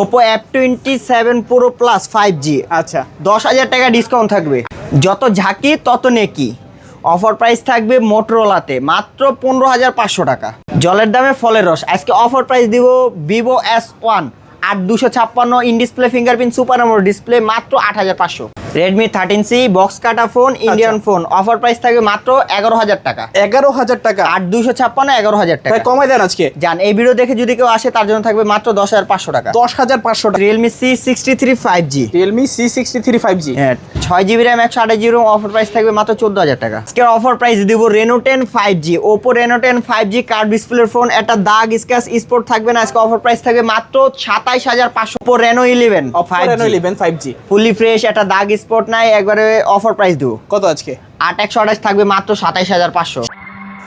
Oppo app twenty seven pro plus five G আচ্ছা। দশ হাজার টাকা ডিসকাউন্ট থাকবে। যত ঝাঁকি তত নেকি। অফার প্রাইস থাকবে মোটরোলাতে মাত্র পনেরো হাজার পাঁচশো টাকা। জলের দামে ফলের রস। আজকে অফার প্রাইস দিব ভিভো এস ওয়ান আট দুশো ছাপ্পান্ন in display fingerprint super AMOLED display মাত্র আট হাজার পাঁচশো। রেডমি থার্টিন সি বক্স কাটা phone Indian phone offer price থাকবে মাত্র এগারো হাজার টাকা। এগারো হাজার টাকা? আট দুশো ছাপ্পান্ন এগারো হাজার টাকা। কমাই দেন আজকে। যান এই ভিডিও দেখে যদি কেউ আসে তার জন্য থাকবে মাত্র দশ হাজার পাঁচশো টাকা। দশ হাজার পাঁচশো টাকা। Realme C sixty three five G Realme C sixty three five G হ্যাঁ ছয় জিবি র্যাম একশো আঠাশ জিবি অফার প্রাইস থাকবে মাত্র চোদ্দ হাজার টাকা। আজকে অফার প্রাইস দিব Reno ten five G Oppo Reno ten five G curved ডিসপ্লের ফোন একটা দাগ স্ক্যাচ স্পোর্ট থাকবে না। আজকে অফার প্রাইস থাকবে মাত্র সাতাইশ হাজার পাঁচশো। Reno eleven five Reno eleven five G fully fresh একটা দাগ স্পট নাই একবারে অফার প্রাইস দেবো। কত আজকে? আট একশো আঠাশ থাকবে মাত্র সাতাইশ হাজার পাঁচশো।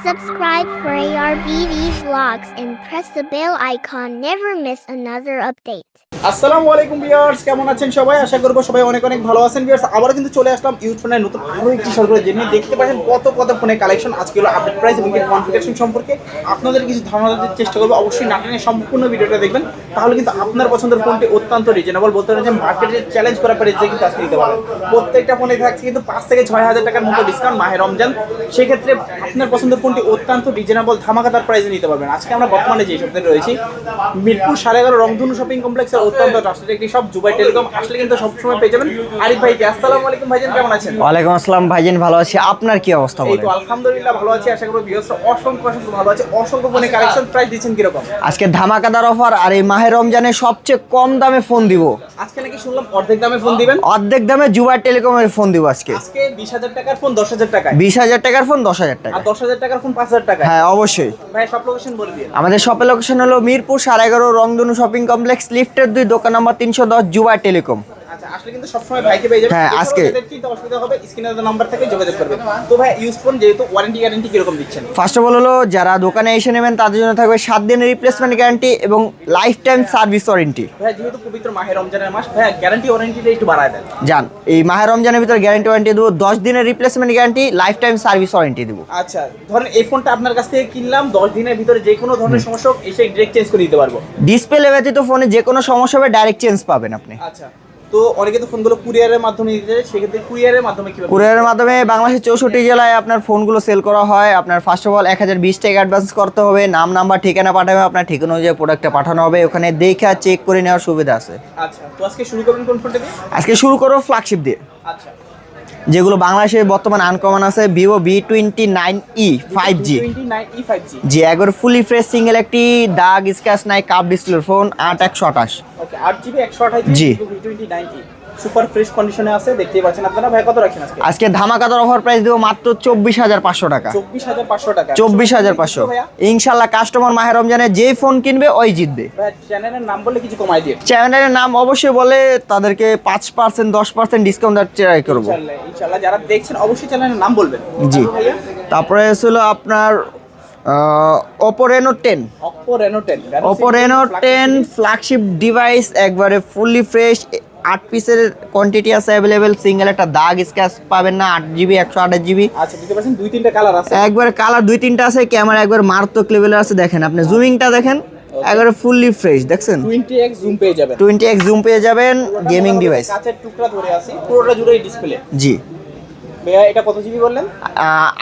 Subscribe for ARBD vlogs and press the bell icon. Never miss another update. আসসালামু আলাইকুম ভিউয়ার্স, কেমন আছেন সবাই? আশা করব সবাই অনেক অনেক ভালো আছেন ভিউয়ার্স। আবারও কিন্তু চলে আসলাম ইউথ ফোনের নতুন আরও একটি সরকার জেনে দেখতে পাচ্ছেন কত কত ফোনের কালেকশন আজকে হলো আপডেট প্রাইস এবং কনফিগারেশন সম্পর্কে। আপনাদের কিছু ধারণা দিতে চেষ্টা করব। অবশ্যই নাটনের সম্পূর্ণ ভিডিওটা দেখবেন। তাহলে কিন্তু আপনার পছন্দের ফোনটি অত্যন্ত রিজনেবল বলতে পারেন যে মার্কেটে চ্যালেঞ্জ করা প্রাইসে কিন্তু আজকে দিতে পারবেন। প্রত্যেকটা ফোনে থাকছে কিন্তু পাঁচ থেকে ছয় হাজার টাকার মতো ডিসকাউন্ট মাহে রমজান। সেক্ষেত্রে আপনার পছন্দের ফোনটি অত্যন্ত রিজনেবল ধামাকাদার প্রাইসে নিতে পারবেন? আজকে আমরা বর্তমানে যে সপ্তাহে রয়েছি মিরপুর সাড়ে এগারো রংধনু শপিং কমপ্লেক্সের অত্যন্ত ট্রাস্টেড একটি সব জুবাই টেলিকম আসলে কিন্তু সবসময় পেয়ে যাবেন আরিফ ভাইকে। আসসালামু আলাইকুম ভাইজান কেমন আছেন? ওয়ালাইকুম আসসালাম ভাইজান ভালো আছি। আপনার কি অবস্থা এই তো আলহামদুলিল্লাহ ভালো আছি আশা করি ভিউয়ার্স অসংখ্য অসংখ্য ভালো আছে। অসংখ্য ফোনে কালেকশন প্রাইস দিচ্ছেন কীরকম? আজকে ধামাকাদার অফার আর এই মাহের রমজানে সবচেয়ে কম দামে ফোন দিব। আজকে নাকি শুনলাম অর্ধেক দামে ফোন দিবেন? অর্ধেক দামে জুবাই টেলিকমের ফোন দিব আজকে। আজকে বিশ হাজার টাকার ফোন দশ হাজার টাকায়। বিশ হাজার টাকার ফোন দশ হাজার টাকা আর দশ হাজার টাকার ফোন পাঁচ হাজার টাকায়? হ্যাঁ অবশ্যই। ভাই সব লোকেশন বলে দিন আমাদের শপের লোকেশন হলো মিরপুর সাড়ে এগারো রংধনু শপিং কমপ্লেক্স লিফটের দুই দোকান নম্বর তিনশো দশ জুবাই টেলিকম। আসলে কিন্তু সবসময় ভাইকে পেয়ে যাবেন। হ্যাঁ, আজকে। চিন্তা অসুবিধা হবে স্ক্রিনে নাম্বার থেকে যোগাযোগ করবেন। তো ভাই ইউজ ফোন যেহেতু ওয়ারেন্টি গ্যারান্টি কীরকম দিচ্ছেন? ফার্স্ট অফ অল হলো যারা দোকানে এসে নেবেন তাদের জন্য থাকবে সাত দিনের রিপ্লেসমেন্ট গ্যারান্টি এবং লাইফ টাইম সার্ভিস ওয়ারেন্টি ভাই যেহেতু পবিত্র মাহে রমজানের মাস ভাই গ্যারান্টি ওয়ারেন্টিটা একটু বাড়ায় দেন। যান এই মাহের রমজানের ভিতরে গ্যারান্টি ওয়ারেন্টি দেবো দশ দিনের replacement guarantee life time service warranty দেবো। আচ্ছা ধরেন এই ফোনটা আপনার কাছ থেকে কিনলাম দশ দিনের ভিতরে যে কোনো ধরনের সমস্যা হোক এসে ডিরেক্ট চেঞ্জ করে দিতে পারব। ডিসপ্লে ব্যতীত ফোনে যে কোনো সমস্যা হবে ডাইরেক্ট চেঞ্জ পাবেন আপনি। আচ্ছা তো অনেকে তো ফোনগুলো কুরিয়ারের মাধ্যমে দিতে চায় সেক্ষেত্রে কুরিয়ারের মাধ্যমে কি কুরিয়ারের মাধ্যমে বাংলাদেশের চৌষট্টি জেলায় আপনার ফোনগুলো সেল করা হয়। আপনার ফার্স্ট অফ অল এক হাজার বিশ টাকা অ্যাডভান্স করতে হবে নাম নাম্বার ঠিকানা পাঠাবে আপনার ঠিকানা অনুযায়ী প্রোডাক্টটা পাঠানো হবে। ওখানে দেখে চেক করে নেওয়ার সুবিধা আছে। আচ্ছা তো আজকে শুরু করবেন কোন ফোনটা দিয়ে? আজকে শুরু করো ফ্ল্যাগশিপ দিয়ে। আচ্ছা। যেগুলো বাংলাদেশে বর্তমান আনকমন আছে Vivo V twenty nine E five G জি একবার ফুলি ফ্রেশ সিঙ্গেল একটি দাগ স্ক্যাচ নাই কাপ ডিসপ্লে ফোন আট একশো আঠাশ। জি। সুপার ফ্রেশ কন্ডিশনে আছে দেখতেই পাচ্ছেন আপনারা। ভাই কত রাখছেন আজকে? আজকে ধামাকাদার অফার প্রাইস দেবো মাত্র চব্বিশ হাজার পাঁচশো টাকা। চব্বিশ হাজার পাঁচশো টাকা। চব্বিশ হাজার পাঁচশো। ইনশাল্লাহ কাস্টমার মাহের রমজানে যেই ফোন কিনবে ওই জিতবে। চ্যানেলের নাম বললে কিছু কমাই দিয়ে চ্যানেলের নাম অবশ্যই বলে তাদেরকে পাঁচ পার্সেন্ট দশ পার্সেন্ট ডিসকাউন্ট দেওয়ার ট্রাই করব। ইনশাল্লাহ যারা দেখছেন অবশ্যই চ্যানেলের নাম বলবেন। জি। তারপরে ছিল আপনার Oppo Reno ten Oppo Reno ten Oppo Reno ten flagship device একবারে ফুললি ফ্রেশ আট পিসের কোয়ান্টিটি আছে অ্যাভেলেবেল সিঙ্গেল একটা দাগ স্ক্যাচ পাবেন না আট জিবি একশো আঠাশ জিবি আচ্ছা বুঝতে পারছেন? দুই তিনটা কালার আছে। একবার কালার দুই তিনটা আছে ক্যামেরা একবার মারাত্মক লেভেলের আছে দেখেন আপনি জুমিংটা দেখেন একবারে ফুললি ফ্রেশ দেখছেন? টোয়েন্টি এক্স জুম পেয়ে যাবেন। টোয়েন্টি এক্স জুম পেয়ে যাবেন গেমিং ডিভাইস কাছের টুকরা ধরে আছি পুরোটা জুড়ে ডিসপ্লে জি। এটা কত জিবি বললেন?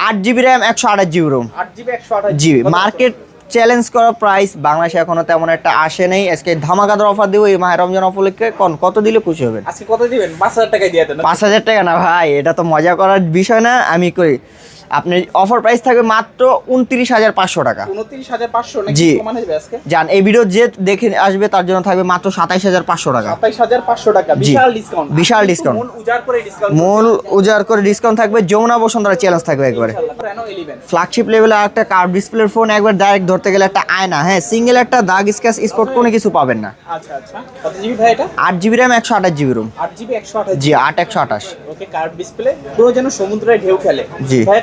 আট জিবি র্যাম একশো আঠাশ জিবি রোম আট জিবি একশো আঠাশ জি মার্কেট চ্যালেঞ্জ করা প্রাইস বাংলাদেশে এখনও তেমন একটা আসে নেই। আজকে ধামাকাদার অফার দিব এই মাহের রমজান উপলক্ষে কোন কত দিলে খুশি হবেন? আজকে কত দিবেন? পাঁচ হাজার টাকায় দিয়ে দেন। পাঁচ হাজার টাকা না ভাই এটা তো মজা করার বিষয় না। আমি করি আপনি অফার প্রাইস থাকবে মাত্র উনত্রিশ হাজার পাঁচশো টাকা। উনত্রিশ হাজার পাঁচশো জি। যান এই ভিডিও যে দেখে আসবে তার জন্য থাকবে মাত্র সাতাইশ হাজার পাঁচশো টাকা। সাতাইশ হাজার পাঁচশো টাকা। বিশাল ডিসকাউন্ট বিশাল উজাড় করে ডিসকাউন্ট মূল উজাড় করে ডিসকাউন্ট থাকবে। যমুনা বসুন্ধরা চ্যালেঞ্জ থাকবে একবারে। ফ্ল্যাগশিপ লেভেলে একটা কার্ভ ডিসপ্লের ফোন একবার ডাইরেক্ট ধরতে গেলে একটা আয়না। হ্যাঁ সিঙ্গেল একটা দাগ স্ক্যাচ স্পট কোনো কিছু পাবেন না। আচ্ছা আচ্ছা। কত জিবি ভাই এটা? আট জিবি র্যাম একশো আঠাশ জিবি রুম জিবি একশো আঠাশ জি আট একশো আঠাশ। ওকে কার্ভ ডিসপ্লে পুরো যেন সমুদ্রে ঢেউ খেলে। জি। ভাই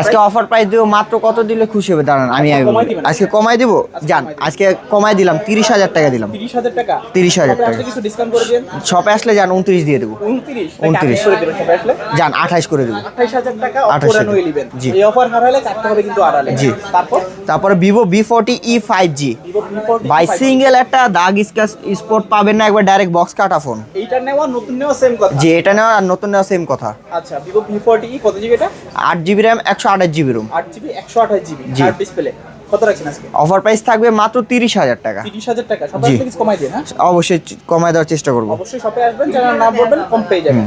আজকে অফার প্রাইস দিব মাত্র কত দিলে খুশি হবে? দাঁড়ান আমি আজকে কমাই দিব? জান আজকে কমাই দিলাম তিরিশ হাজার টাকা দিলাম। 30,000 টাকা? 30,000 তবে টাকা। ডিসকাউন্ট করে দিন শপে আসলে যান উনত্রিশ দিয়ে দেবো। 29 29 করে দিবেন সবাই আসলে? যান আঠাইশ করে দেবো। 28000 টাকা 28,000 অপরানো নেবেন জি। এই অফার হারালে কাটতে হবে কিন্তু আড়ালে জি। তারপর? তারপরে Vivo V forty E five G Vivo V40 বাই 5G সিঙ্গেল একটা দাগ স্কাচ স্পোর্ট পাবেন না একবার ডাইরেক্ট বক্স কাটা ফোন এইটা নেওয়া নতুন নেওয়া সেম কথা? যে এটা নেওয়া আর নতুন নেওয়া সেম কথা। আচ্ছা ভিভো ভি ফোরটি কত জিবি এটা? আট জিবি র্যাম একশো আঠাশ জিবি রুম আট জিবি একশো আঠাশ জিবি। ডিসপ্লে কত রাখছেন আজকে? অফার প্রাইস থাকবে মাত্র তিরিশ হাজার টাকা। তিরিশ হাজার টাকা। সবাই। কিছু কমাই দিন হ্যাঁ? অবশ্যই কমায় দেওয়ার চেষ্টা করব। অবশ্যই শপে আসবেন যারা না বলবেন কম পেয়ে যাবেন।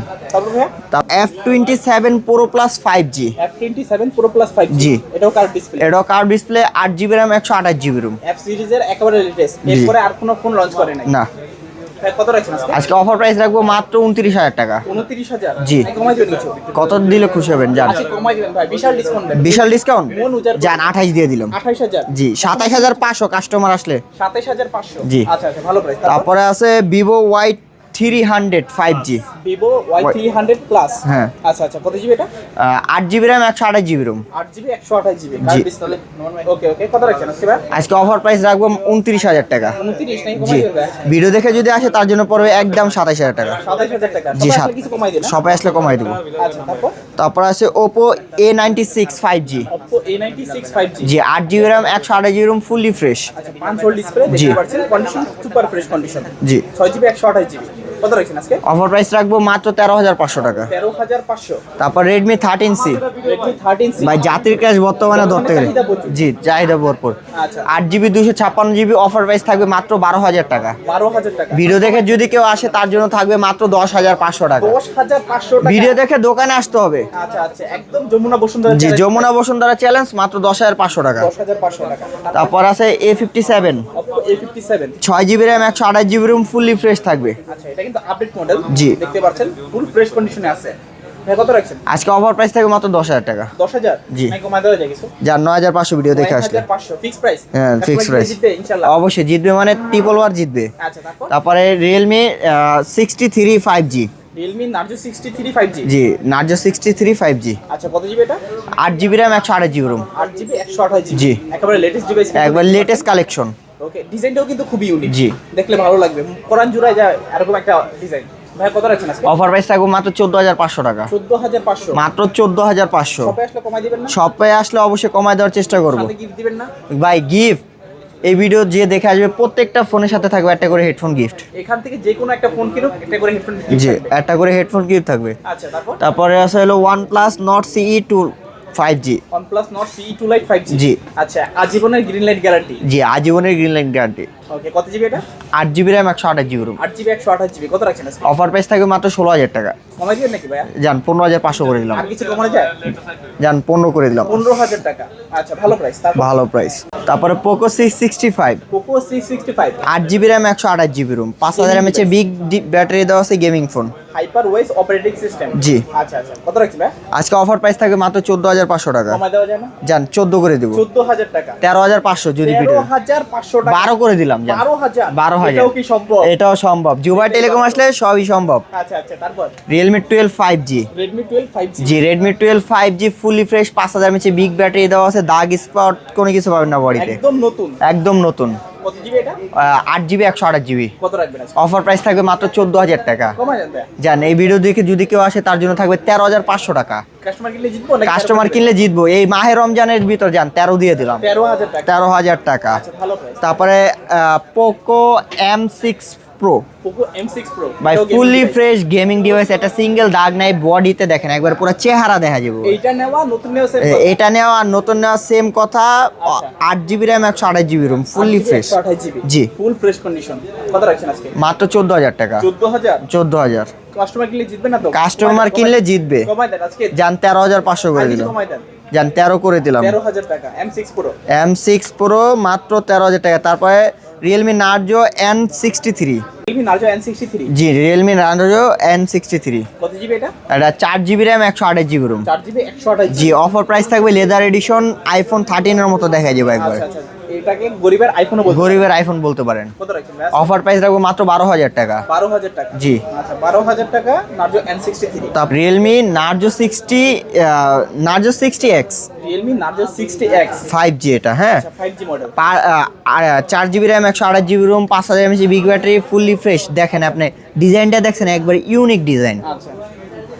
F twenty seven pro plus five G F twenty seven pro plus five G. এটাও কার ডিসপ্লে এটাও কার ডিসপ্লে আট জিবি র্যাম একশো আঠাশ জিবি রুম এফ সিরিজের একেবারে লেটেস্ট এরপরে আর কোনো ফোন লঞ্চ করে না। কত রাখছেন আজকে? অফার প্রাইস রাখব মাত্র উনত্রিশ হাজার টাকা। উনত্রিশ হাজার? জি। কমাই দিবেন কত দিলে খুশি হবেন জান। কমাই দিবেন ভাই। বিশাল ডিসকাউন্ট বিশাল ডিসকাউন্ট আঠাইশ দিয়ে দিলাম। আঠাইশ হাজার? জি সাতাইশ হাজার পাঁচশো কাস্টমার আসলে। সাতাইশ হাজার পাঁচশো? জি। আচ্ছা আচ্ছা ভালো প্রাইস তারপরে? আছে Vivo Y three hundred five G Vivo Y three hundred plus হ্যাঁ। আচ্ছা আচ্ছা কত জিবি এটা? আট জিবি র্যাম একশো আঠাশ জিবি রুম আট জিবি একশো আঠাশ জিবি। ওকে ওকে কত রাখছেন আজকে অফার প্রাইস রাখব উনত্রিশ হাজার টাকা। জি। ভিডিও দেখে যদি আসে তার জন্য পড়বে একদম সাতাইশ হাজার টাকা। জি সাত সবাই আসলে কমাই দেবো। আচ্ছা তারপর? আছে Oppo A ninety six five G Oppo A96 5G জি আট জিবি র্যাম একশো আঠাশ জিবি রুম ফুললি ফ্রেশ জি। জি। ছয় জিবি একশো আঠাশ জিবি কত রাখছেন আজকে? অফার প্রাইস রাখব মাত্র তেরো হাজার পাঁচশো টাকা। তেরো হাজার পাঁচশো। তারপর Redmi thirteen C Redmi thirteen C ভাই জাতির ক্যাশ বর্তমানে ধরতে গেলে। জি চাহিদা ভরপুর। আচ্ছা। আট জিবি দুশো ছাপ্পান্ন জিবি অফার প্রাইস থাকবে মাত্র বারো হাজার টাকা। বারো হাজার টাকা। ভিডিও দেখে যদি কেউ আসে তার জন্য থাকবে মাত্র দশ হাজার পাঁচশো টাকা। দশ হাজার পাঁচশো টাকা। ভিডিও দেখে দোকানে আসতে হবে। আচ্ছা আচ্ছা। একদম যমুনা বসুন্ধরা জি যমুনা বসুন্ধরা চ্যালেঞ্জ মাত্র দশ হাজার পাঁচশো টাকা। দশ হাজার পাঁচশো টাকা। তারপর আছে A fifty seven Oppo A57 ছয় জিবি র্যাম একশো আঠাশ জিবি রুম ফুললি ফ্রেশ থাকবে। আচ্ছা এটা কিন্তু আপডেট মডেল জি। দেখতে পাচ্ছেন ফুল ফ্রেশ কন্ডিশনে আছে। কত রাখছেন? আজকে অফার প্রাইস থাকবে মাত্র দশ হাজার টাকা। দশ হাজার? জি। নাই কমায় দেওয়া যায় কিছু? যার নয় হাজার পাঁচশো ভিডিও দেখে আসলে। ফিক্স প্রাইস হ্যাঁ ফিক্স প্রাইস ইনশাল্লাহ অবশ্যই জিতবে মানে ট্রিপল ওয়ার জিতবে। আচ্ছা তারপর? তারপরে Realme sixty three five G আচ্ছা কত জিবি এটা? রুম জিবি জি। একেবারে লেটেস্ট ডিভাইস একবার লেটেস্ট কালেকশন ওকে ডিজাইনটাও কিন্তু খুবই ইউনিক জি। দেখলে ভালো লাগবে। কোরআন জুড়ায় যায় এরকম একটা ডিজাইন ভাই কত রাখছেন আজকে? অফার প্রাইস থাকবে মাত্র চোদ্দ হাজার পাঁচশো টাকা। মাত্র শপে আসলে কমাই দিবেন না? শপে আসলে অবশ্যই কমায় দেওয়ার চেষ্টা করব। সাথে গিফট দিবেন না? ভাই গিফট এই ভিডিও যে দেখে আসবে প্রত্যেকটা ফোনের সাথে থাকবে একটা করে হেডফোন গিফট এখান থেকে যে কোনো একটা ফোন কিনুক একটা করে হেডফোন জি একটা করে হেডফোন গিফট থাকবে। আচ্ছা তারপর? তারপরে আছে হলো OnePlus Nord CE two five G OnePlus Nord CE 2 Lite 5G জি। আচ্ছা আজীবনের গ্রিন লাইট গ্যারান্টি জি আজীবনের গ্রিন লাইট গ্যারান্টি ওকে কত জিবি এটা? আট জিবি র্যাম একশো আঠাশ জিবি রুম আট জিবি একশো আঠাশ জিবি কত রাখছেন আজকে? অফার প্রাইস থাকবে মাত্র ষোলো হাজার টাকা। কমাই দিবেন নাকি ভাইয়া? হাজার পাঁচশো করে দিলাম। আর কিছু কমানো যায়? যান পনেরো করে দিলাম। পনেরো হাজার টাকা। আচ্ছা ভালো প্রাইস তারপর? ভালো প্রাইস তারপরে পোকো সিক্স সিক্সটি ফাইভ আট জিবি র্যাম একশো আঠাশ জিবি রুম পাঁচ হাজার এমএচে বিগ ব্যাটারি দেওয়া আছে gaming phone HyperOS operating system জি। আচ্ছা আচ্ছা। কত রাখছি ভাই আজকে অফার প্রাইস থাকবে মাত্র চোদ্দ হাজার পাঁচশো টাকা। কমাই দেওয়া যায় না? যান চোদ্দ করে দেবো। চোদ্দ হাজার টাকা। তেরো হাজার পাঁচশো যদি তেরো ভিডিও হাজার পাঁচশো টাকা। বারো করে দিলাম। যান বারো হাজার? বারো হাজার। এটাও কি সম্ভব? এটাও সম্ভব। জুবাই টেলিকম আসলে সবই সম্ভব। আচ্ছা আচ্ছা তারপর? Realme twelve five G Redmi twelve five G Redmi twelve five G fully fresh পাঁচ হাজার মিছে বিগ ব্যাটারি দেওয়া আছে দাগ স্পট কোনো কিছু পাবেন না বডিতে একদম নতুন। একদম নতুন। জিবি আট জিবি একশো আঠাশ জিবি অফার প্রাইস থাকবে মাত্র চোদ্দ হাজার টাকা। জান এই ভিডিও দেখে যদি কেউ আসে তার জন্য থাকবে তেরো হাজার পাঁচশো টাকা। কাস্টমার কিনলে জিতবো নাকি কাস্টমার কিনলে জিতবো। এই মাহে রমজানের ভিতর যান তেরো দিয়ে দিলাম। তেরো হাজার টাকা। আচ্ছা তারপরে পোকো এম সিক্স প্রো বাই ফুললি ফ্রেশ গেমিং ডিভাইস একটা সিঙ্গেল দাগ নাই বডিতে দেখেন একবার পুরো চেহারা দেখা যাবে। এইটা নেওয়া নতুন নেওয়া এটা নেওয়া আর নতুন নেওয়া সেম কথা আচ্ছা। আট জিবি র্যাম একশো আঠাশ জিবি রুম ফুললি ফ্রেশ জি। ফুল ফ্রেশ কন্ডিশন কত রাখছেন আজকে? মাত্র চোদ্দ হাজার টাকা। চোদ্দ হাজার? চোদ্দ হাজার। কাস্টমার কিনলে জিতবে না তো? কাস্টমার কিনলে জিতবে। কমাই দেন আজকে। যান তেরো হাজার পাঁচশো করে দিলাম। কমাই দেন। যান তেরো করে দিলাম। তেরো হাজার টাকা M six pro M six pro মাত্র তেরো হাজার টাকা। তারপরে Realme Narzo N sixty three G Realme Narzo N sixty three এটা? চার জিবি র্যাম একশো আঠাশ জিবি রুম জি অফার প্রাইস থাকবে লেদার এডিশন আইফোন থার্টিনের মতো দেখা যাবে একবার। আচ্ছা আচ্ছা। এটাকে গরিবের আইফোনও বলতে গরিবের আইফোন বলতে পারেন। কত রাখছেন অফার প্রাইস রাখব মাত্র বারো হাজার টাকা। বারো হাজার টাকা। জি। আচ্ছা বারো হাজার টাকা নার্জো এন সিক্সটি থ্রি তা Realme Narzo sixty Narzo sixty X Realme Narzo sixty X five G এটা হ্যাঁ। আচ্ছা ফাইভ জি মডেল চার জিবি র্যাম একশো আঠাশ জিবি রোম পাঁচ হাজার mAh big battery fully fresh দেখেন আপনি ডিজাইনটা দেখছেন একবার ইউনিক ডিজাইন আচ্ছা।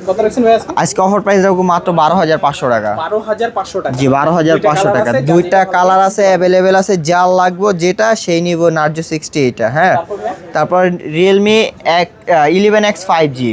কত রাখছেন ভাই আজকে? অফার প্রাইস রাখব মাত্র বারো হাজার পাঁচশো টাকা। বারো হাজার পাঁচশো টাকা। জি বারো হাজার দুইটা পাঁচশো টাকা দুইটা কালার আছে। অ্যাভেলেবেল আছে যা লাগবো যেটা সেই নিব নার্জো সিক্সটি এটা হ্যাঁ? তারপর রিয়েলমি এক eleven X five G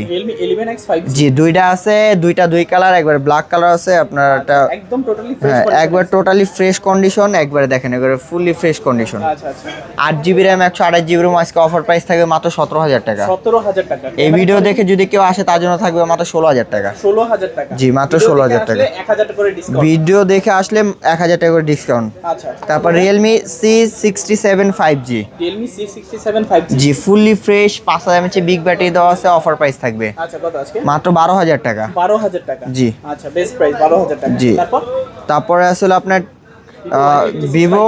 G দুইটা আছে দুইটা দুই কালার একবার ব্ল্যাক কালার আছে আপনার একটা একদম টোটালি হ্যাঁ একবার টোটালি ফ্রেশ কন্ডিশন একবারে দেখেন একবারে ফুললি ফ্রেশ কন্ডিশন আচ্ছা আচ্ছা। আট জিবি র্যাম একশো আঠাশ জিবি রোম আজকে অফার প্রাইস থাকবে মাত্র সতেরো হাজার টাকা। সতেরো হাজার টাকা। এই ভিডিও দেখে যদি কেউ আসে তার জন্য থাকবে মাত্র ষোলো হাজার টাকা। ষোলো হাজার টাকা। জি, মাত্র ভিডিও 16,000 দেখে টাকা। আসলে এক হাজার টাকা ভিডিও দেখে আসলে এক হাজার টাকা করে ডিসকাউন্ট আচ্ছা তারপর Realme C sixty seven five G Realme C sixty seven five G G fully fresh পাঁচ হাজার এমএচ বিগ ব্যাটারি দেওয়া আছে অফার প্রাইস থাকবে। আচ্ছা কত আজকে? মাত্র বারো হাজার টাকা। বারো হাজার টাকা? জি। আচ্ছা বেস্ট প্রাইস বারো হাজার টাকা। জি। তারপর? তারপরে আসলে আপনার Vivo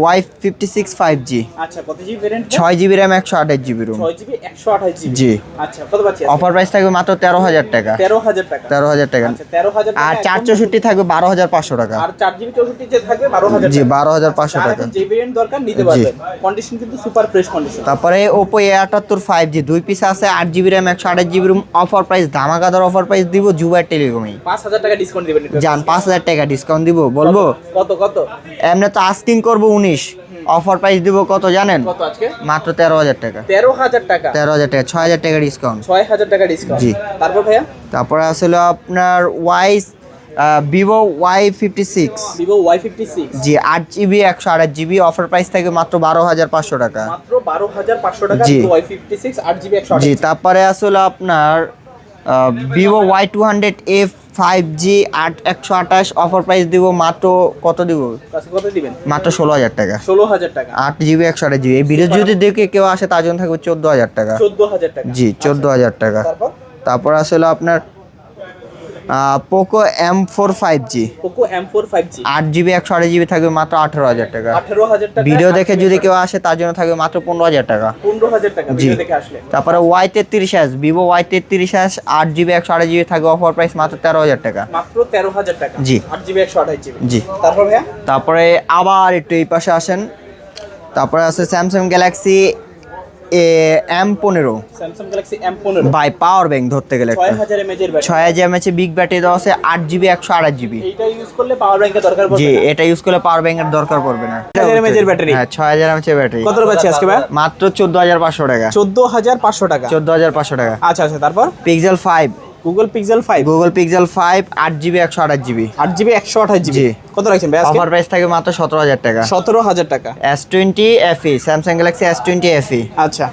Y fifty six five G. আচ্ছা কত জিবি ভ্যারিয়েন্ট ছয় জিবি র্যাম একশো আঠাশ জিবি রুম ছয় জিবি একশো আঠাশ জিবি? জি। আচ্ছা কত পাচ্ছি অফার প্রাইস থাকবে মাত্র তেরো হাজার টাকা। তেরো হাজার টাকা। তেরো হাজার টাকা। আচ্ছা তেরো হাজার আর চার চৌষট্টি থাকবে বারো হাজার পাঁচশো টাকা। আর চার জিবি চৌষট্টি যে থাকবে বারো হাজার জি বারো হাজার পাঁচশো টাকা। যে ভেরিয়েন্ট দরকার নিতে পারবেন কন্ডিশন কিন্তু সুপার ফ্রেশ কন্ডিশন তারপরে ওপো এ আটাত্তর ফাইভ জি দুই পিস আছে আট জিবি র্যাম একশো আঠাশ জিবি রুম অফার প্রাইস ধামাকাদার অফার প্রাইস দিব জুবার টেলিকমই পাঁচ হাজার টাকা ডিসকাউন্ট দিবেন। যান পাঁচ হাজার টাকা ডিসকাউন্ট দিব বলব? কত কত? এমনি তো আস্কিং করব উনিশ। অফার প্রাইস দিব কত জানেন? মাত্র তেরো হাজার টাকা। তেরো হাজার টাকা? তেরো হাজার টাকা ছয় হাজার টাকা ডিসকাউন্ট ছয় হাজার টাকা ডিসকাউন্ট জি। তারপর ভাইয়া? তারপরে আসলে আপনার Y Vivo Y fifty six Vivo Y fifty six G আট জিবি একশো আঠাশ জিবি অফার প্রাইস থাকে মাত্র বারো হাজার পাঁচশো টাকা। মাত্র বারো হাজার পাঁচশো টাকা জি। ওয়াই ফিফটি সিক্স আট জিবি একশো জি তারপরে আসলে আপনার Vivo Y two hundred F five G আট একশো আঠাশ অফার প্রাইস দিব মাত্র কত দিব? কত দিবেন? মাত্র ষোলো হাজার টাকা। ষোলো হাজার টাকা। আট জিবি একশো আঠাশ জিবি এই ভিডিও যদি দেখে কেউ আসে তার জন্য থাকবে চোদ্দ হাজার টাকা। চোদ্দ হাজার টাকা। জি চোদ্দ হাজার টাকা। তারপর? তারপর আসলে আপনার Poco M four five G Poco M four five G আট জিবি একশো আঠাশ জিবি থাকবে মাত্র আঠেরো হাজার টাকা। আঠেরো হাজার টাকা ভিডিও দেখে যদি কেউ আসে তার জন্য থাকবে মাত্র পনেরো হাজার টাকা। পনেরো হাজার টাকা জি। দেখে আসলে। তারপরে ওয়াই তেত্রিশ এস ভিভো ওয়াই তেত্রিশ এস আট জিবি একশো আঠাশ জিবি থাকবে অফার প্রাইস মাত্র তেরো হাজার টাকা। মাত্র তেরো হাজার টাকা। জি। আট জিবি একশো আঠাশ জিবি জি। তারপর তারপরে আবার একটু এই পাশে আসেন। তারপরে আছে স্যামসাং গ্যালাক্সি এম পনেরো। বাই পাওয়ার ব্যাংক ধরতে গেলে ছয় হাজার এমএচে বিগ ব্যাটারি দেওয়া আছে আট জিবি একশো আঠাশ জিবি জি এটা ইউজ করলে পাওয়ার ব্যাংকের দরকার পড়বে না। 1000 mAh এর ব্যাটারি? হ্যাঁ ছয় হাজার এমএচের ব্যাটারি কত পাচ্ছি আজকে ভাইয়া মাত্র চোদ্দ হাজার পাঁচশো টাকা। চোদ্দ হাজার পাঁচশো টাকা। চোদ্দ হাজার পাঁচশো টাকা। আচ্ছা আচ্ছা তারপর? Pixel five Google Pixel five Google Pixel five আট জিবি একশো আঠাশ জিবি আট জিবি একশো আঠাশ জিবি জি। কত রাখছেন ভাই আজকে? অফার প্রাইস থাকে মাত্র সতেরো হাজার টাকা। সতেরো হাজার টাকা। S twenty FE Samsung Galaxy S twenty FE আচ্ছা।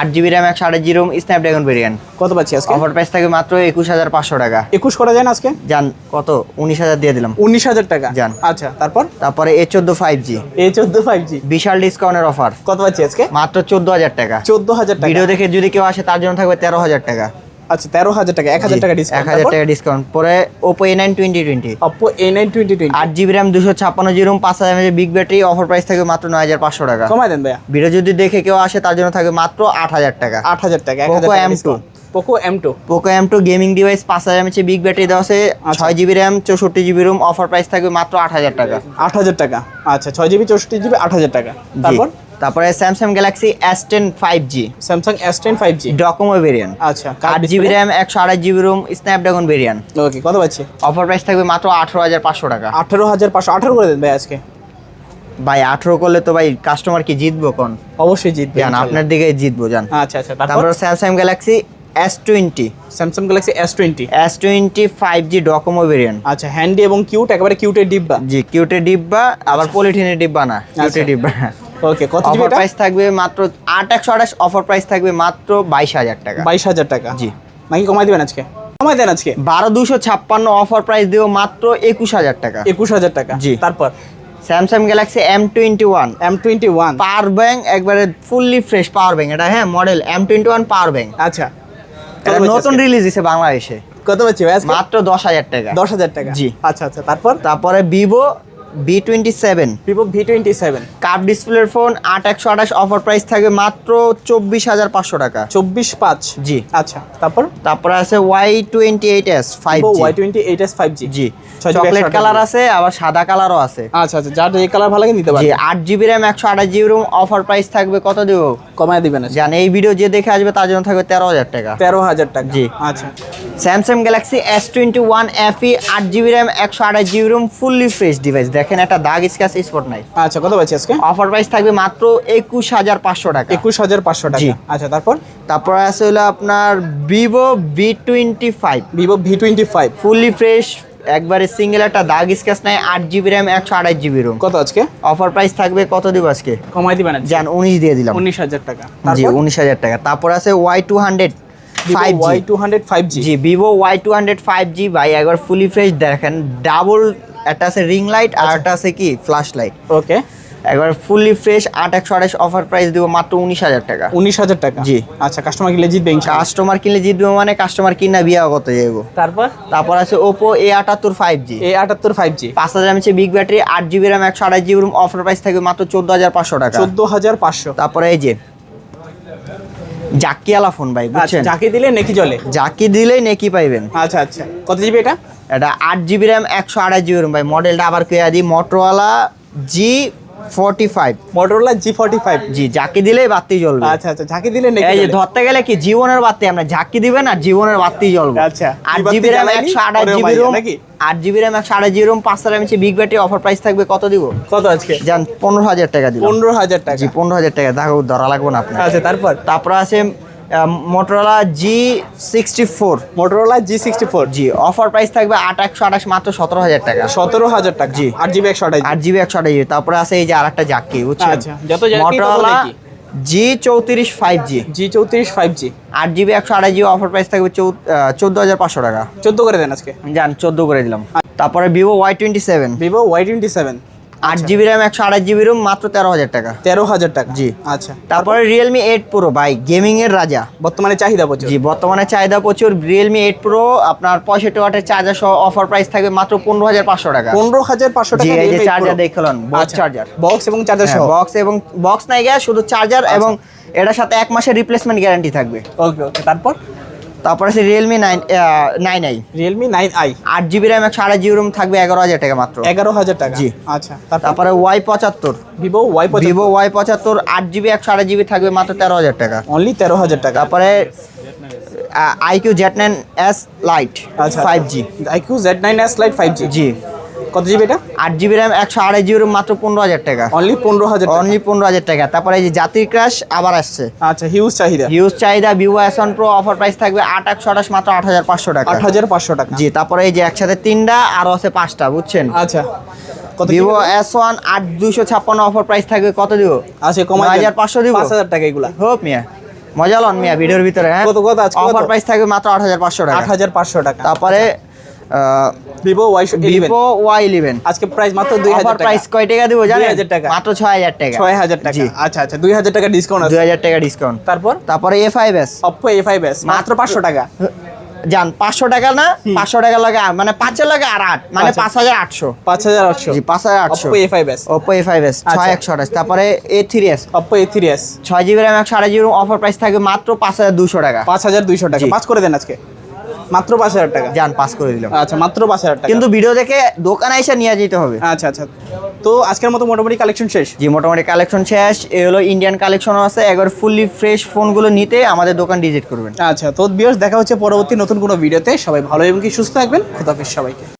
আট জিবি র্যাম একশো আঠাশ জিরো স্ন্যাপড্রাগন ভেরিয়েন্ট কত পাচ্ছি আজকে? অফার প্রাইস থাকে মাত্র একুশ হাজার পাঁচশো টাকা। একুশ করা যায় না আজকে? যান কত? উনিশ হাজার দিয়ে দিলাম। উনিশ হাজার টাকা। যান। আচ্ছা তারপর? তারপরে এ চোদ্দ ফাইভ জি এ চোদ্দ ফাইভ জি বিশাল ডিসকাউন্টের অফার কত পাচ্ছি আজকে? মাত্র চোদ্দ হাজার টাকা। চোদ্দ হাজার টাকা। ভিডিও দেখে যদি কেউ আসে তার জন্য থাকবে তেরো হাজার টাকা। আচ্ছা তেরো হাজার টাকা এক হাজার টাকা এক ডিসকাউন্ট হাজার টাকা ডিসকাউন্ট পরে Oppo A nine twenty twenty Oppo A nine twenty twenty আট জিবি র্যাম দুশো ছাপ্পান্ন জিরো পাঁচ হাজার বিগ ব্যাটারি অফার প্রাইস থাকে মাত্র নয় হাজার পাঁচশো টাকা। কমাই দেন ভাইয়া। ভিডিও যদি দেখে কেউ আসে তার জন্য থাকবে মাত্র আট হাজার টাকা। আট হাজার টাকা এক টাকা M2 discount Poco M two Poco M two gaming device পাঁচ হাজার এমএচ বিগ ব্যাটারি দেওয়া আছে আচ্ছা। ছয় জিবি র্যাম চৌষট্টি জিবি রুম অফার প্রাইস থাকবে মাত্র আট হাজার টাকা। আট হাজার টাকা। আচ্ছা ছয় জিবি চৌষট্টি জিবি আট হাজার টাকা। তারপর? তারপরে Samsung Galaxy S ten five G Samsung S ten five G DoCoMo variant আচ্ছা আট জিবি র্যাম একশো আঠাশ GB ROM Snapdragon variant okay কত পাচ্ছি? অফার প্রাইস থাকবে মাত্র আঠারো হাজার পাঁচশো টাকা। আঠারো হাজার পাঁচশো আঠারো করে দেন ভাই আজকে। ভাই আঠারো করলে তো ভাই কাস্টমার কি জিতবো কোন? অবশ্যই জিতবে জান আপনার দিকে জিতবো জান। আচ্ছা আচ্ছা তারপর? Samsung Galaxy S twenty Samsung Galaxy S twenty S twenty five G DoCoMo variant আচ্ছা হ্যান্ডি এবং কিউট একেবারে কিউটের ডিব্বা। জি কিউটে ডিব্বা আবার পলিথিনের ডিব্বা না কিউটে আচ্ছা। ডিব্বা। ওকে কত জিবি প্রাইস থাকবে মাত্র আট একশো আঠাশ অফার প্রাইস থাকবে মাত্র বাইশ হাজার টাকা। বাইশ হাজার টাকা। জি। নাকি কমাই দিবেন আজকে? কমাই দেন আজকে? বারো দুশো ছাপ্পান্ন অফার প্রাইস দেবো মাত্র একুশ হাজার টাকা। একুশ হাজার টাকা। জি। তারপর? Samsung Galaxy M twenty one M twenty one power bank একবারে ফুললি ফ্রেশ পাওয়ার ব্যাংক এটা হ্যাঁ model M twenty one power bank আচ্ছা। এটা নতুন রিলিজ দিছে বাংলাদেশে। কত ভাই মাত্র দশ হাজার টাকা। দশ হাজার টাকা। জি। আচ্ছা আচ্ছা। তারপর? তারপরে Vivo V twenty seven Vivo V twenty seven cup ডিসপ্লের ফোন আট একশো আঠাশ অফার প্রাইস থাকবে মাত্র চব্বিশ হাজার পাঁচশো টাকা। চব্বিশ পাঁচ? জি। আচ্ছা তারপর? তারপরে আছে Y twenty eight S five Y twenty eight S five G. জি চকলেট কালার আছে আবার সাদা কালারও আছে। আচ্ছা আচ্ছা যার যে কালার ভালো লাগে নিতে পারবে। আট জিবি র্যাম একশো আঠাশ জিবি রুম অফার প্রাইস থাকবে কত দেবো? কমায় দিবেন জান এই ভিডিও যে দেখে আসবে তার জন্য থাকবে তেরো হাজার টাকা। তেরো হাজার টাকা। জি। আচ্ছা। Samsung Galaxy S twenty one FE আট জিবি র্যাম একশো আঠাশ GB ROM fully fresh device দেখেন একটা দাগ স্ক্যাচ স্পট নাই। আচ্ছা কত পাচ্ছি আজকে? অফার প্রাইস থাকবে মাত্র একুশ হাজার পাঁচশো টাকা। একুশ হাজার পাঁচশো। টাকা। আচ্ছা তারপর? তারপরে আছে হলো আপনার Vivo V twenty five Vivo V twenty five fully fresh একবারে সিঙ্গেল একটা দাগ স্ক্যাচ নাই আট জিবি র্যাম একশো আঠাশ জিবি রুম কত আজকে? অফার প্রাইস থাকবে কত দিব আজকে? কমাই দিবেন যান উনিশ দিয়ে দিলাম। উনিশ হাজার টাকা। জি উনিশ হাজার টাকা। তারপর আছে Y two hundred five G Vivo Y two hundred five G ভাই একবার ফুলি ফ্রেশ দেখেন ডাবল একটা আছে রিং লাইট আর একটা আছে কি? ফ্ল্যাশ লাইট ওকে একবার ফুলি ফ্রেশ আট একশো আঠাশ অফার প্রাইস দিব মাত্র উনিশ হাজার টাকা। উনিশ হাজার টাকা? জি। আচ্ছা কাস্টমার গেলে জিতবে কাস্টমার কিনলে জিতবে মানে কাস্টমার কিনা বিয়া কত যাইব। তারপর? তারপর আছে ওপো এ আটাত্তর ফাইভ জি এ আটাত্তর ফাইভ জি পাঁচ হাজার এমএচ বিগ ব্যাটারি আট জিবি র্যাম একশো আঠাশ জিবি রুম অফার প্রাইস থাকবে মাত্র চোদ্দ হাজার পাঁচশো টাকা। চোদ্দ হাজার পাঁচশো। তারপরে এই যে জাকিয়ালা ফোন ভাই আচ্ছা বুঝছেন? যাকে দিলে নাকি জলে জাকি দিলেই নেকি পাইবেন। আচ্ছা আচ্ছা। কত জিবি এটা? এটা আট জিবি র্যাম একশো আঠাশ জিবি ভাই মডেলটা আবার কে দিই Motorola G forty five Motorola G forty five G ঝাঁকি দিলেই বাতি জ্বলবে। আচ্ছা আচ্ছা যাকে দিলে এই যে ধরতে গেলে কি জীবনের বাতি? আমরা ঝাঁকি দিবেন আর জীবনের বাতি জ্বলবে। আচ্ছা, আট জিবি র্যাম একশো আঠাশ জিবি রুম নাকি? আট জিবি র্যাম একশো আঠাশ জিবি রুম পাঁচ হাজার mAh big battery offer price থাকবে কত দিব? কত আজকে? যান পনেরো হাজার টাকা দিব পনেরো হাজার টাকা। জি পনেরো হাজার টাকা। দেখো ধরা লাগবে না আপনার। আচ্ছা তারপর? তারপর আছে Motorola G sixty four Motorola G sixty four G offer price থাকবে আট একশো আঠাশ মাত্র সতেরো হাজার টাকা। সতেরো হাজার টাকা। জি। আট জিবি একশো আঠাশ। আট জিবি একশো আঠাশ তারপরে আছে এই যে আর একটা জাকি বুঝছেন? আচ্ছা, মোটরওয়ালা নাকি? জি চৌত্রিশ ফাইভ জি জি চৌত্রিশ ফাইভ জি আট জিবি একশো আঠাশ জিবি অফার প্রাইস থাকবে চোদ্দ হাজার পাঁচশো টাকা। চোদ্দ করে দেন আজকে। যান চোদ্দ করে দিলাম। তারপরে Vivo Y twenty seven Vivo Y twenty seven আট জিবি র্যাম একশো আঠাশ জিবি রুম মাত্র তেরো হাজার টাকা। তেরো হাজার টাকা? জি। আচ্ছা। তারপরে রিয়েলমি এইট প্রো ভাই গেমিং এর রাজা। বর্তমানে চাহিদা প্রচুর। জি বর্তমানে চাহিদা প্রচুর। রিয়েলমি এইট প্রো আপনার পঁয়ষট্টি ওয়াটের চার্জার সহ অফার প্রাইস থাকবে মাত্র পনেরো হাজার পাঁচশো টাকা। পনেরো হাজার পাঁচশো টাকা এই যে চার্জার বক্স চার্জার বক্স এবং চার্জার সহ। বক্স এবং বক্স নাই গিয়া শুধু চার্জার এবং এটার সাথে এক মাসের রিপ্লেসমেন্ট গ্যারান্টি থাকবে। ওকে ওকে তারপর? তারপর আছে Realme nine nine I Realme nine I আট জিবি র্যাম একশো আড়াই জিবি রুম থাকবে এগারো হাজার টাকা মাত্র। এগারো হাজার টাকা। জি। আচ্ছা তারপরে? ওয়াই পঁচাত্তর। ভিভো ওয়াই ভিভো ওয়াই পঁচাত্তর আট জিবি একশো আড়াই জিবি থাকবে মাত্র তেরো হাজার টাকা। অনলি তেরো হাজার টাকা। তারপরে iQOO Z nine S lite আচ্ছা। Five G iQOO Z nine S lite five G জি। কত জিবি এটা? আট জিবি র্যাম একশো আড়াই জিবি মাত্র পনেরো হাজার টাকা। অনলি পনেরো হাজার টাকা? অনলি পনেরো হাজার টাকা। তারপরে এই যে জাতির ক্রাশ আবার আসছে। আচ্ছা হিউজ চাহিদা। হিউজ চাহিদা Vivo S one pro offer price থাকবে আট একশো আঠাশ মাত্র আট হাজার পাঁচশো টাকা। আট হাজার পাঁচশো টাকা। জি তারপরে এই যে একসাথে তিনটা আরও আছে পাঁচটা বুঝছেন? আচ্ছা। কত ভিভো এস ওয়ান আট ছাপ্পান্ন অফার প্রাইস থাকবে কত দিব? আচ্ছা নয় হাজার পাঁচশো দিব। পাঁচ হাজার টাকা এগুলা। মিয়া। মজা লন মিয়া ভিডিওর ভিতরে হ্যাঁ? কত, কত আজকে অফার প্রাইস থাকবে মাত্র আট হাজার পাঁচশো আট হাজার পাঁচশো টাকা। তারপরে Vivo Y Vivo Y eleven আজকে প্রাইস মাত্র দুই হাজার প্রাইস কয় টাকা দিব জানেন? 2000 টাকা। মাত্র ছয় হাজার টাকা। ছয় হাজার টাকা। আচ্ছা আচ্ছা দুই হাজার টাকা ডিসকাউন্ট দুই হাজার টাকা ডিসকাউন্ট তারপর? তারপরে A five S Oppo A five S মাত্র পাঁচশো টাকা। যান পাঁচশো টাকা না পাঁচশো টাকা লাগে মানে পাঁচের লাগে আর আট মানে। পাঁচ হাজার। আটশো। পাঁচ হাজার আটশো। জি পাঁচ হাজার আটশো। A five S Oppo A five S ছয়। একশো আঠাশ। তারপরে A three S Oppo A three S ছয় জিবি র্যাম একশো আড়াই জিবি অফার প্রাইস থাকবে মাত্র পাঁচ হাজার দুশো টাকা। পাঁচ হাজার দুইশো টাকা। পাঁচ করে দেন আজকে। মাত্র পাঁচ হাজার টাকা। যান পাস করে দিলাম। আচ্ছা মাত্র পাঁচ হাজার টাকা। কিন্তু ভিডিও দেখে দোকানে এসে নিয়ে যেতে হবে। আচ্ছা আচ্ছা। তো আজকের মতো মোটামুটি কালেকশন শেষ? জি মোটামুটি কালেকশন শেষ। এ হলো ইন্ডিয়ান কালেকশনও আছে। একবার ফুললি ফ্রেশ ফোনগুলো নিতে আমাদের দোকান ভিজিট করবেন। আচ্ছা তো বিয়ার্স দেখা হচ্ছে পরবর্তী নতুন কোনো ভিডিওতে সবাই ভালো এবং কি সুস্থ থাকবেন। খুদাফিজ সবাইকে।